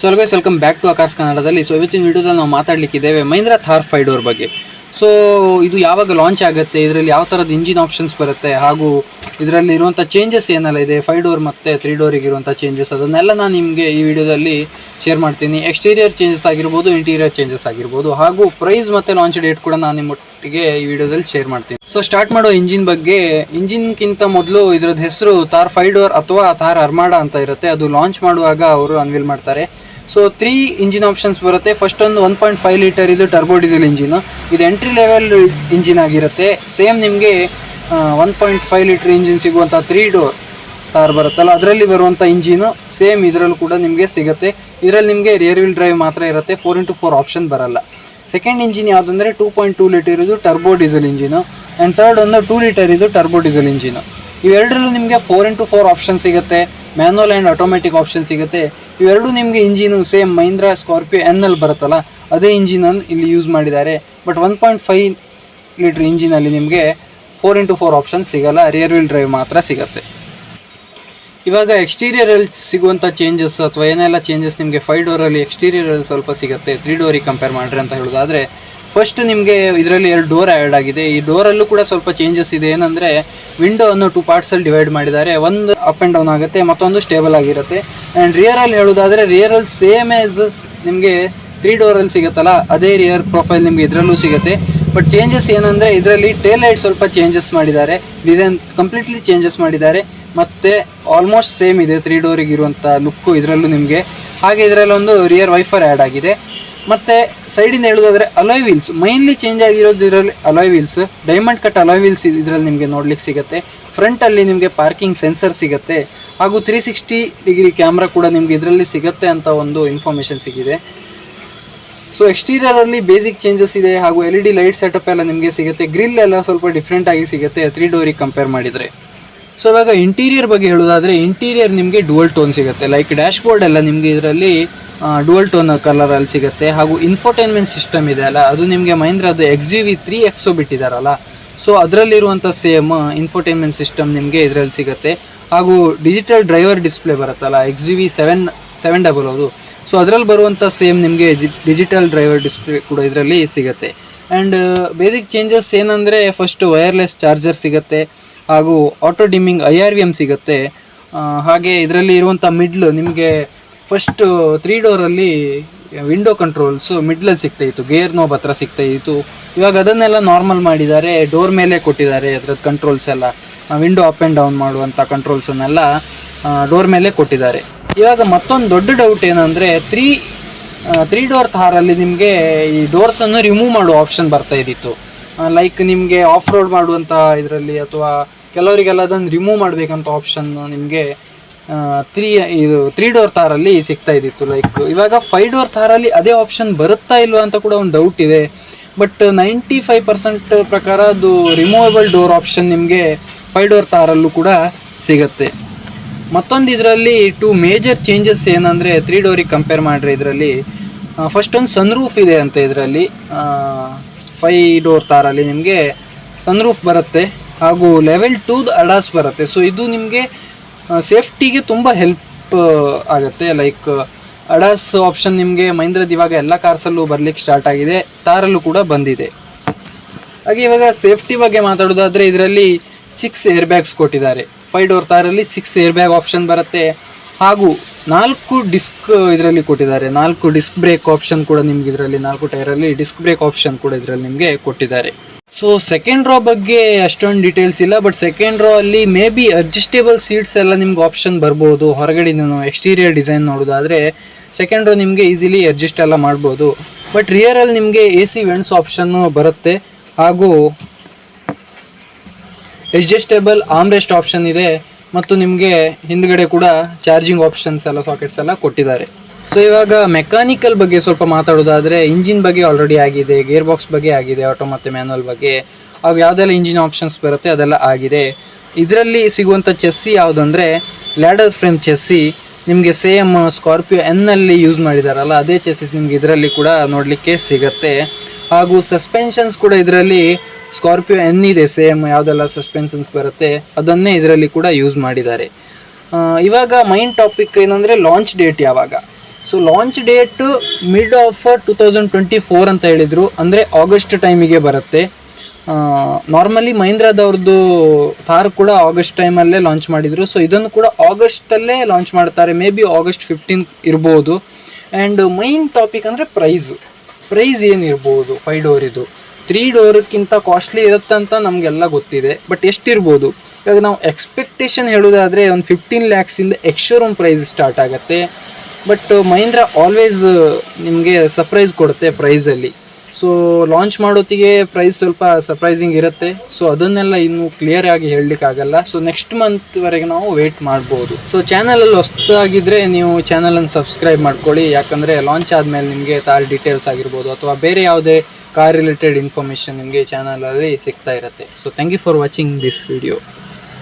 So all guys welcome back to Akash ಕನ್ನಡದಲ್ಲಿ so ಇವತ್ತಿನ ವಿಡಿಯೋದಲ್ಲಿ ನಾವು ಮಾತಾಡಲಿಕ್ಕಿದ್ದೇವೆ ಮಹೀಂದ್ರ ಥಾರ್ ಫೈ ಡೋರ್ ಬಗ್ಗೆ. ಸೊ ಇದು ಯಾವಾಗ ಲಾಂಚ್ ಆಗುತ್ತೆ, ಇದರಲ್ಲಿ ಯಾವ ಥರದ ಇಂಜಿನ್ ಆಪ್ಷನ್ಸ್ ಬರುತ್ತೆ, ಹಾಗೂ ಇದರಲ್ಲಿ ಇರುವಂಥ ಚೇಂಜಸ್ ಏನೆಲ್ಲ ಇದೆ ಫೈ ಡೋರ್ ಮತ್ತು ತ್ರೀ ಡೋರಿಗೆ ಇರುವಂಥ ಚೇಂಜಸ್ ಅದನ್ನೆಲ್ಲ ನಾನು ನಿಮಗೆ ಈ ವಿಡಿಯೋದಲ್ಲಿ ಶೇರ್ ಮಾಡ್ತೀನಿ. ಎಕ್ಸ್ಟೀರಿಯರ್ ಚೇಂಜಸ್ ಆಗಿರ್ಬೋದು ಇಂಟೀರಿಯರ್ ಚೇಂಜಸ್ ಆಗಿರ್ಬೋದು, ಹಾಗೂ ಪ್ರೈಸ್ ಮತ್ತು ಲಾಂಚ್ ಡೇಟ್ ಕೂಡ ನಾನು ನಿಮ್ಮೊಟ್ಟಿಗೆ ಈ ವಿಡಿಯೋದಲ್ಲಿ ಶೇರ್ ಮಾಡ್ತೀನಿ. ಸೊ ಸ್ಟಾರ್ಟ್ ಮಾಡೋ ಇಂಜಿನ್ ಬಗ್ಗೆ ಇಂಜಿನ್ಗಿಂತ ಮೊದಲು ಇದ್ರದ್ದು ಹೆಸರು ಥಾರ್ ಫೈ ಡೋರ್ ಅಥವಾ ಥಾರ್ ಅರ್ಮಾಡ ಅಂತ ಇರುತ್ತೆ. ಅದು ಲಾಂಚ್ ಮಾಡುವಾಗ ಅವರು ಅನ್ವಿಲ್ ಮಾಡ್ತಾರೆ. ಸೊ ತ್ರೀ ಇಂಜಿನ್ ಆಪ್ಷನ್ಸ್ ಬರುತ್ತೆ. ಫಸ್ಟ್ ಒಂದು ಒನ್ ಪಾಯಿಂಟ್ ಫೈವ್ ಲೀಟರ್ ಇದು ಟರ್ಬೋ ಡೀಸೆಲ್ ಇಂಜಿನ್ ಇದು ಎಂಟ್ರಿ ಲೆವೆಲ್ ಇಂಜಿನ್ ಆಗಿರುತ್ತೆ. ಸೇಮ್ ನಿಮಗೆ one point five litre engine ಸಿಗುವಂಥ ತ್ರೀ ಡೋರ್ ಕಾರ್ ಬರುತ್ತಲ್ಲ, ಅದರಲ್ಲಿ ಬರುವಂಥ ಇಂಜಿನು ಸೇಮ್ ಇದರಲ್ಲೂ ಕೂಡ ನಿಮಗೆ ಸಿಗುತ್ತೆ. ಇದರಲ್ಲಿ ನಿಮಗೆ ರಿಯರ್ ವೀಲ್ ಡ್ರೈವ್ ಮಾತ್ರ ಇರುತ್ತೆ. ಫೋರ್ ಇಂಟು ಫೋರ್ ಆಪ್ಷನ್ ಬರಲ್ಲ. ಸೆಕೆಂಡ್ ಇಂಜಿನ್ ಯಾವುದಂದರೆ ಟೂ ಪಾಯಿಂಟ್ ಟೂ ಲೀಟರ್ ಇದು turbo diesel engine and third ಒಂದು ಟೂ ಲೀಟರ್ ಇದು ಟರ್ಬೋ ಡೀಸೆಲ್ ಇಂಜಿನು ಇವೆರಡರಲ್ಲೂ ನಿಮಗೆ ಫೋರ್ ಇಂಟು ಫೋರ್ ಆಪ್ಷನ್ ಸಿಗುತ್ತೆ. ಮ್ಯಾನುವಲ್ ಆ್ಯಂಡ್ ಆಟೋಮೆಟಿಕ್ ಆಪ್ಷನ್ ಸಿಗುತ್ತೆ. ಇವೆರಡು ನಿಮಗೆ engine same Mahindra Scorpio N ಅಲ್ಲಿ ಬರುತ್ತಲ್ಲ, ಅದೇ ಇಂಜಿನನ್ನು ಇಲ್ಲಿ ಯೂಸ್ ಮಾಡಿದ್ದಾರೆ. But one point five litre ಇಂಜಿನಲ್ಲಿ ನಿಮಗೆ ಫೋರ್ ಇಂಟು ಫೋರ್ ಆಪ್ಷನ್ ಸಿಗಲ್ಲ ರಿಯರ್ ವೀಲ್ ಡ್ರೈವ್ ಮಾತ್ರ ಸಿಗುತ್ತೆ. ಇವಾಗ ಎಕ್ಸ್ಟೀರಿಯರಲ್ಲಿ ಸಿಗುವಂಥ ಚೇಂಜಸ್ ಅಥವಾ ಏನೆಲ್ಲ ಚೇಂಜಸ್ ನಿಮಗೆ ಫೈವ್ ಡೋರಲ್ಲಿ ಎಕ್ಸ್ಟೀರಿಯರಲ್ಲಿ ಸ್ವಲ್ಪ ಸಿಗುತ್ತೆ ತ್ರೀ ಡೋರಿಗೆ ಕಂಪೇರ್ ಮಾಡಿರಿ ಅಂತ ಹೇಳೋದಾದರೆ ಫಸ್ಟ್ ನಿಮಗೆ ಇದರಲ್ಲಿ ಎರಡು ಡೋರ್ ಆ್ಯಡ್ ಆಗಿದೆ. ಈ ಡೋರಲ್ಲೂ ಕೂಡ ಸ್ವಲ್ಪ ಚೇಂಜಸ್ ಇದೆ. ಏನಂದರೆ ವಿಂಡೋ ಅನ್ನು ಟೂ ಪಾರ್ಟ್ಸಲ್ಲಿ ಡಿವೈಡ್ ಮಾಡಿದ್ದಾರೆ. ಒಂದು ಅಪ್ ಆ್ಯಂಡ್ ಡೌನ್ ಆಗುತ್ತೆ, ಮತ್ತೊಂದು ಸ್ಟೇಬಲ್ ಆಗಿರುತ್ತೆ. ಆ್ಯಂಡ್ ರಿಯರಲ್ಲಿ ಹೇಳೋದಾದರೆ ರಿಯರಲ್ಲಿ ಸೇಮ್ ಆಸ್ ನಿಮಗೆ ತ್ರೀ ಡೋರಲ್ಲಿ ಸಿಗುತ್ತಲ್ಲ, ಅದೇ ರಿಯರ್ ಪ್ರೊಫೈಲ್ ನಿಮಗೆ ಇದರಲ್ಲೂ ಸಿಗುತ್ತೆ. ಬಟ್ ಚೇಂಜಸ್ ಏನಂದರೆ, ಇದರಲ್ಲಿ ಟೇಲ್ ಲೈಟ್ ಸ್ವಲ್ಪ ಚೇಂಜಸ್ ಮಾಡಿದ್ದಾರೆ. ಡಿಸೈನ್ ಕಂಪ್ಲೀಟ್ಲಿ ಚೇಂಜಸ್ ಮಾಡಿದ್ದಾರೆ. ಮತ್ತು ಆಲ್ಮೋಸ್ಟ್ ಸೇಮ್ ಇದೆ ತ್ರೀ ಡೋರಿಗೆ ಇರುವಂಥ ಲುಕ್ಕು ಇದರಲ್ಲೂ ನಿಮಗೆ. ಹಾಗೆ ಇದರಲ್ಲೊಂದು ರಿಯರ್ ವೈಫರ್ ಆ್ಯಡ್ ಆಗಿದೆ. ಮತ್ತು ಸೈಡಿಂದ ಹೇಳೋದಾದರೆ ಅಲಾಯ್ ವೀಲ್ಸ್ ಮೈನ್ಲಿ ಚೇಂಜ್ ಆಗಿರೋದು ಇದರಲ್ಲಿ alloy wheels diamond cut alloy wheels ಇದರಲ್ಲಿ ನಿಮಗೆ ನೋಡ್ಲಿಕ್ಕೆ ಸಿಗುತ್ತೆ. ಫ್ರಂಟಲ್ಲಿ ನಿಮಗೆ ಪಾರ್ಕಿಂಗ್ ಸೆನ್ಸರ್ ಸಿಗುತ್ತೆ. ಹಾಗೂ ತ್ರೀ ಸಿಕ್ಸ್ಟಿ ಡಿಗ್ರಿ ಕ್ಯಾಮ್ರಾ ಕೂಡ ನಿಮಗೆ ಇದರಲ್ಲಿ ಸಿಗುತ್ತೆ ಅಂತ ಒಂದು ಇನ್ಫಾರ್ಮೇಷನ್ ಸಿಗಿದೆ. ಸೊ ಎಕ್ಸ್ಟೀರಿಯರಲ್ಲಿ ಬೇಸಿಕ್ ಚೇಂಜಸ್ ಇದೆ ಹಾಗೂ L E D light setup ಎಲ್ಲ ನಿಮಗೆ ಸಿಗುತ್ತೆ. ಗ್ರಿಲ್ ಎಲ್ಲ ಸ್ವಲ್ಪ ಡಿಫ್ರೆಂಟ್ ಆಗಿ ಸಿಗುತ್ತೆ. ತ್ರೀ ಡೋರಿಗೆ ಕಂಪೇರ್ ಮಾಡಿದರೆ. ಸೊ ಇವಾಗ ಇಂಟೀರಿಯರ್ ಬಗ್ಗೆ ಹೇಳೋದಾದರೆ ಇಂಟೀರಿಯರ್ ನಿಮಗೆ ಡುವಲ್ ಟೋನ್ ಸಿಗುತ್ತೆ. ಲೈಕ್ ಡ್ಯಾಶ್ಬೋರ್ಡ್ ಎಲ್ಲ ನಿಮಗೆ ಇದರಲ್ಲಿ ಡುವಲ್ ಟೋನ್ ಕಲರಲ್ಲಿ ಸಿಗುತ್ತೆ. ಹಾಗೂ ಇನ್ಫೋಟೈನ್ಮೆಂಟ್ ಸಿಸ್ಟಮ್ ಇದೆ ಅಲ್ಲ, ಅದು ನಿಮಗೆ ಮಹೇಂದ್ರದ್ದು X U V three XO ಬಿಟ್ಟಿದಾರಲ್ಲ. So ಅದರಲ್ಲಿರುವಂಥ ಸೇಮ್ ಇನ್ಫೋಟೈನ್ಮೆಂಟ್ ಸಿಸ್ಟಮ್ ನಿಮಗೆ ಇದರಲ್ಲಿ ಸಿಗುತ್ತೆ. ಹಾಗೂ ಡಿಜಿಟಲ್ ಡ್ರೈವರ್ ಡಿಸ್ಪ್ಲೇ ಬರುತ್ತಲ್ಲ X U V seven seven double ಅದು ಸೊ ಅದರಲ್ಲಿ ಬರುವಂಥ ಸೇಮ್ ನಿಮಗೆ ಡಿಜಿಟಲ್ ಡ್ರೈವರ್ ಡಿಸ್ಪ್ಲೇ ಕೂಡ ಇದರಲ್ಲಿ ಸಿಗುತ್ತೆ. ಆ್ಯಂಡ್ ಬೇಸಿಕ್ ಚೇಂಜಸ್ ಏನಂದರೆ ಫಸ್ಟ್ ವೈರ್ಲೆಸ್ ಚಾರ್ಜರ್ ಸಿಗುತ್ತೆ, ಹಾಗೂ auto dimming I R V M ಸಿಗುತ್ತೆ. ಹಾಗೆ ಇದರಲ್ಲಿ ಇರುವಂಥ ಮಿಡ್ಲು ನಿಮಗೆ ಫಸ್ಟು ತ್ರೀ ಡೋರಲ್ಲಿ ವಿಂಡೋ ಕಂಟ್ರೋಲ್ಸು ಮಿಡ್ಲಲ್ಲಿ ಸಿಗ್ತಾ ಇತ್ತು ಗೇರ್ ನೋಬ್ ಹತ್ರ ಸಿಗ್ತಾ ಇತ್ತು ಇವಾಗ ಅದನ್ನೆಲ್ಲ ನಾರ್ಮಲ್ ಮಾಡಿದ್ದಾರೆ ಡೋರ್ ಮೇಲೆ ಕೊಟ್ಟಿದ್ದಾರೆ ಅದ್ರದ್ದು ಕಂಟ್ರೋಲ್ಸ್ ಎಲ್ಲ. ವಿಂಡೋ ಅಪ್ ಆ್ಯಂಡ್ ಡೌನ್ ಮಾಡುವಂಥ ಕಂಟ್ರೋಲ್ಸನ್ನೆಲ್ಲ ಡೋರ್ ಮೇಲೆ ಕೊಟ್ಟಿದ್ದಾರೆ. ಇವಾಗ ಮತ್ತೊಂದು ದೊಡ್ಡ ಡೌಟ್ ಏನಂದರೆ ತ್ರೀ ತ್ರೀ ಡೋರ್ ಥಾರಲ್ಲಿ ನಿಮಗೆ ಈ ಡೋರ್ಸನ್ನು ರಿಮೂವ್ ಮಾಡುವ ಆಪ್ಷನ್ ಬರ್ತಾ ಇದ್ದಿತ್ತು. ಲೈಕ್ ನಿಮಗೆ ಆಫ್ ರೋಡ್ ಮಾಡುವಂಥ ಇದರಲ್ಲಿ ಅಥವಾ ಕೆಲವರಿಗೆಲ್ಲ ಅದನ್ನು ರಿಮೂವ್ ಮಾಡಬೇಕಂತ ಆಪ್ಷನ್ ನಿಮಗೆ ತ್ರೀ ಇದು ತ್ರೀ ಡೋರ್ ತಾರಲ್ಲಿ ಸಿಗ್ತಾ ಇದ್ದಿತ್ತು ಲೈಕ್ ಇವಾಗ ಫೈವ್ ಡೋರ್ ತಾರಲ್ಲಿ ಅದೇ ಆಪ್ಷನ್ ಬರುತ್ತಾ ಇಲ್ವಾ ಅಂತ ಕೂಡ ಒಂದು ಡೌಟ್ ಇದೆ. ಬಟ್ ನೈಂಟಿ ಫೈವ್ ಪರ್ಸೆಂಟ್ ಪ್ರಕಾರ ಅದು ರಿಮೂವಬಲ್ ಡೋರ್ ಆಪ್ಷನ್ ನಿಮಗೆ ಫೈವ್ ಡೋರ್ ತಾರಲ್ಲೂ ಕೂಡ ಸಿಗುತ್ತೆ. ಮತ್ತೊಂದು ಇದರಲ್ಲಿ ಟು ಮೇಜರ್ ಚೇಂಜಸ್ ಏನಂದರೆ ತ್ರೀ ಡೋರಿಗೆ ಕಂಪೇರ್ ಮಾಡಿರಿ ಇದರಲ್ಲಿ ಫಸ್ಟ್ ಒಂದು ಸನ್ರೂಫ್ ಇದೆ ಅಂತ ಇದರಲ್ಲಿ ಫೈ ಡೋರ್ ತಾರಲ್ಲಿ ನಿಮಗೆ ಸನ್ರೂಫ್ ಬರುತ್ತೆ, ಹಾಗೂ ಲೆವೆಲ್ ಟೂದು ಅಡಾಸ್ ಬರುತ್ತೆ. ಸೊ ಇದು ನಿಮಗೆ ಸೇಫ್ಟಿಗೆ ತುಂಬ ಹೆಲ್ಪ್ ಆಗುತ್ತೆ. ಲೈಕ್ ಅಡಾಸ್ ಆಪ್ಷನ್ ನಿಮಗೆ ಮಹೀಂದ್ರದ್ದು ಇವಾಗ ಎಲ್ಲ ಕಾರ್ಸಲ್ಲೂ ಬರ್ಲಿಕ್ಕೆ ಸ್ಟಾರ್ಟ್ ಆಗಿದೆ. ತಾರಲ್ಲೂ ಕೂಡ ಬಂದಿದೆ. ಹಾಗೆ ಇವಾಗ ಸೇಫ್ಟಿ ಬಗ್ಗೆ ಮಾತಾಡೋದಾದರೆ ಇದರಲ್ಲಿ ಸಿಕ್ಸ್ ಏರ್ ಬ್ಯಾಗ್ಸ್ ಕೊಟ್ಟಿದ್ದಾರೆ. ಫೈವ್ ಡೋರ್ ತಾರಲ್ಲಿ ಸಿಕ್ಸ್ ಏರ್ ಬ್ಯಾಗ್ ಆಪ್ಷನ್ ಬರುತ್ತೆ. ಹಾಗೂ ನಾಲ್ಕು ಡಿಸ್ಕ್ ಇದರಲ್ಲಿ ಕೊಟ್ಟಿದ್ದಾರೆ. ನಾಲ್ಕು ಡಿಸ್ಕ್ ಬ್ರೇಕ್ ಆಪ್ಷನ್ ಕೂಡ ನಿಮ್ಗೆ ಇದರಲ್ಲಿ, ನಾಲ್ಕು ಟೈರಲ್ಲಿ ಡಿಸ್ಕ್ ಬ್ರೇಕ್ ಆಪ್ಷನ್ ಕೂಡ ಇದರಲ್ಲಿ ನಿಮಗೆ ಕೊಟ್ಟಿದ್ದಾರೆ. ಸೊ ಸೆಕೆಂಡ್ ರೋ ಬಗ್ಗೆ ಅಷ್ಟೊಂದು ಡೀಟೇಲ್ಸ್ ಇಲ್ಲ ಬಟ್ ಸೆಕೆಂಡ್ ರೋ ಅಲ್ಲಿ ಮೇ ಬಿ ಅಡ್ಜಸ್ಟೇಬಲ್ ಸೀಟ್ಸ್ ಎಲ್ಲ ನಿಮ್ಗೆ ಆಪ್ಷನ್ ಬರ್ಬೋದು. ಹೊರಗಡೆ ಎಕ್ಸ್ಟೀರಿಯರ್ ಡಿಸೈನ್ ನೋಡೋದಾದರೆ ಸೆಕೆಂಡ್ ರೋ ನಿಮಗೆ ಈಸಿಲಿ ಅಡ್ಜಸ್ಟ್ ಎಲ್ಲ ಮಾಡ್ಬೋದು. ಬಟ್ ರಿಯರಲ್ಲಿ ನಿಮಗೆ ಎ ಸಿ ವೆಂಟ್ಸ್ ಆಪ್ಷನ್ನು ಬರುತ್ತೆ. ಹಾಗೂ ಅಡ್ಜಸ್ಟೇಬಲ್ ಆಮ್ರೆಸ್ಟ್ ಆಪ್ಷನ್ ಇದೆ. ಮತ್ತು ನಿಮಗೆ ಹಿಂದ್ಗಡೆ ಕೂಡ ಚಾರ್ಜಿಂಗ್ ಆಪ್ಷನ್ಸ್ ಎಲ್ಲ ಸಾಕೆಟ್ಸ್ ಎಲ್ಲ ಕೊಟ್ಟಿದ್ದಾರೆ. ಸೊ ಇವಾಗ ಮೆಕ್ಯಾನಿಕಲ್ ಬಗ್ಗೆ ಸ್ವಲ್ಪ ಮಾತಾಡೋದಾದರೆ ಇಂಜಿನ್ ಬಗ್ಗೆ ಆಲ್ರೆಡಿ ಆಗಿದೆ ಗೇರ್ ಬಾಕ್ಸ್ ಬಗ್ಗೆ ಆಗಿದೆ ಆಟೋ ಮತ್ತು ಮ್ಯಾನುವಲ್ ಬಗ್ಗೆ. ಹಾಗು ಯಾವುದೆಲ್ಲ ಇಂಜಿನ್ ಆಪ್ಷನ್ಸ್ ಬರುತ್ತೆ ಅದೆಲ್ಲ ಆಗಿದೆ. ಇದರಲ್ಲಿ ಸಿಗುವಂಥ ಚೆಸ್ಸಿ ಯಾವುದಂದರೆ ಲ್ಯಾಡರ್ ಫ್ರೇಮ್ ಚೆಸ್ಸಿ ನಿಮಗೆ ಸೇಮ್ ಸ್ಕಾರ್ಪಿಯೋ ಎನ್ನಲ್ಲಿ ಯೂಸ್ ಮಾಡಿದಾರಲ್ಲ, ಅದೇ ಚೆಸ್ಸಿಸ್ ನಿಮ್ಗೆ ಇದರಲ್ಲಿ ಕೂಡ ನೋಡಲಿಕ್ಕೆ ಸಿಗುತ್ತೆ. ಹಾಗೂ ಸಸ್ಪೆನ್ಷನ್ಸ್ ಕೂಡ ಇದರಲ್ಲಿ ಸ್ಕಾರ್ಪಿಯೋ ಎನ್ ಇದೆ ಸೇಮ್ ಯಾವುದೆಲ್ಲ ಸಸ್ಪೆನ್ಸನ್ಸ್ ಬರುತ್ತೆ, ಅದನ್ನೇ ಇದರಲ್ಲಿ ಕೂಡ ಯೂಸ್ ಮಾಡಿದ್ದಾರೆ. ಇವಾಗ ಮೈನ್ ಟಾಪಿಕ್ ಏನಂದರೆ ಲಾಂಚ್ ಡೇಟ್ ಯಾವಾಗ? So launch date mid of two thousand twenty four ಅಂತ ಹೇಳಿದರು, ಅಂದರೆ ಆಗಸ್ಟ್ ಟೈಮಿಗೆ ಬರುತ್ತೆ. ನಾರ್ಮಲಿ ಮಹೀಂದ್ರದವ್ರದ್ದು ಥಾರ್ ಕೂಡ ಆಗಸ್ಟ್ ಟೈಮಲ್ಲೇ ಲಾಂಚ್ ಮಾಡಿದರು. ಸೊ ಇದನ್ನು ಕೂಡ ಆಗಸ್ಟಲ್ಲೇ ಲಾಂಚ್ ಮಾಡ್ತಾರೆ ಮೇ ಬಿ ಆಗಸ್ಟ್ ಫಿಫ್ಟೀನ್ ಇರ್ಬೋದು. ಆ್ಯಂಡ್ ಮೈನ್ ಟಾಪಿಕ್ ಅಂದರೆ ಪ್ರೈಸ್ ಪ್ರೈಸ್ ಏನಿರ್ಬೋದು ಫೈ ಡೋರ್ ಇದು ತ್ರೀ ಡೋರ್ಕ್ಕಿಂತ ಕಾಸ್ಟ್ಲಿ ಇರುತ್ತೆ ಅಂತ ನಮಗೆಲ್ಲ ಗೊತ್ತಿದೆ. ಬಟ್ ಎಷ್ಟಿರ್ಬೋದು? ಇವಾಗ ನಾವು ಎಕ್ಸ್ಪೆಕ್ಟೇಷನ್ ಹೇಳೋದಾದರೆ ಒಂದು ಫಿಫ್ಟೀನ್ ಲ್ಯಾಕ್ಸಿಂದ ರೂಮ್ ಪ್ರೈಸ್ ಸ್ಟಾರ್ಟ್ ಆಗುತ್ತೆ. ಬಟ್ ಮಹೀಂದ್ರ ಆಲ್ವೇಸ್ ನಿಮಗೆ ಸರ್ಪ್ರೈಸ್ ಕೊಡುತ್ತೆ ಪ್ರೈಸಲ್ಲಿ ಸೊ ಲಾಂಚ್ ಮಾಡೋತ್ತಿಗೆ ಪ್ರೈಸ್ ಸ್ವಲ್ಪ ಸರ್ಪ್ರೈಸಿಂಗ್ ಇರುತ್ತೆ. ಸೊ ಅದನ್ನೆಲ್ಲ ಇನ್ನೂ ಕ್ಲಿಯರ್ ಆಗಿ ಹೇಳಲಿಕ್ಕಾಗಲ್ಲ. ಸೊ ನೆಕ್ಸ್ಟ್ ಮಂತ್ವರೆಗೆ ನಾವು ವೆಯ್ಟ್ ಮಾಡ್ಬೋದು. ಸೊ ಚಾನಲಲ್ಲಿ ಹೊಸ್ತಾಗಿದ್ದರೆ ನೀವು ಚಾನಲನ್ನು ಸಬ್ಸ್ಕ್ರೈಬ್ ಮಾಡ್ಕೊಳ್ಳಿ. ಯಾಕಂದರೆ ಲಾಂಚ್ ಆದಮೇಲೆ ನಿಮಗೆ ತಾರ್ ಡೀಟೇಲ್ಸ್ ಆಗಿರ್ಬೋದು. ಅಥವಾ ಬೇರೆ ಯಾವುದೇ ಕಾರ್ ರಿಲೇಟೆಡ್ ಇನ್ಫಾರ್ಮೇಷನ್ ನಿಮಗೆ ಚಾನಲಲ್ಲಿ ಸಿಗ್ತಾ ಇರುತ್ತೆ. So thank you for watching this video